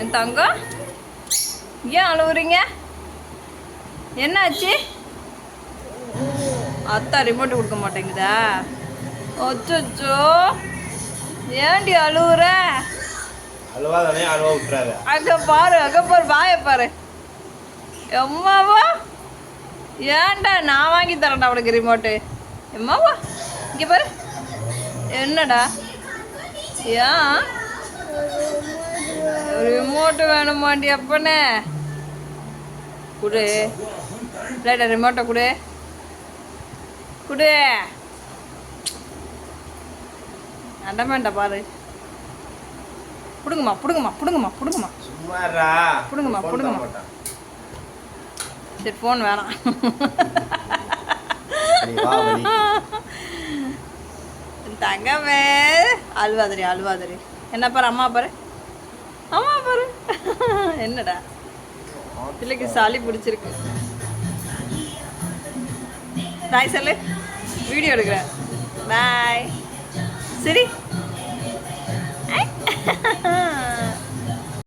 என் தங்கம்? ஏன் அழுவுறீங்க? என்னாச்சு? அத்தா ரிமோட் கொடுக்க மாட்டேங்குதா? அச்சோ ஏன்டி அழுவுற? அழுவாதானே அழுவா அங்க பாரு அங்க பாரு வாய பாரு. எம்மாவா? ஏன்டா நான் வாங்கி தரேன்டா அவனுக்கு ரிமோட்டு எம்மாவா? இங்க பாரு. என்னடா? ஏன்? ரிமோட்டு வேணுமாண்டி அப்பனே? குடு. ரைட்டா ரிமோட்டை குடு. குடு. அண்டமேண்டா பாரு. புடுங்கம்மா புடுங்கம்மா புடுங்கம்மா புடுங்கம்மா சும்மாடா புடுங்கம்மா, புடுங்கம்மா. சரி ஃபோன் வேணாம். தங்கமே. அழுவாதரி அழுவாதரி என்ன பாரு அம்மா பாரு. அம்மா பாரு. என்னடா? பிள்ளைக்கு சளி பிடிச்சிருக்கு. பாய் சொல்லு. வீடியோ எடுக்கிறேன். பாய் சரி.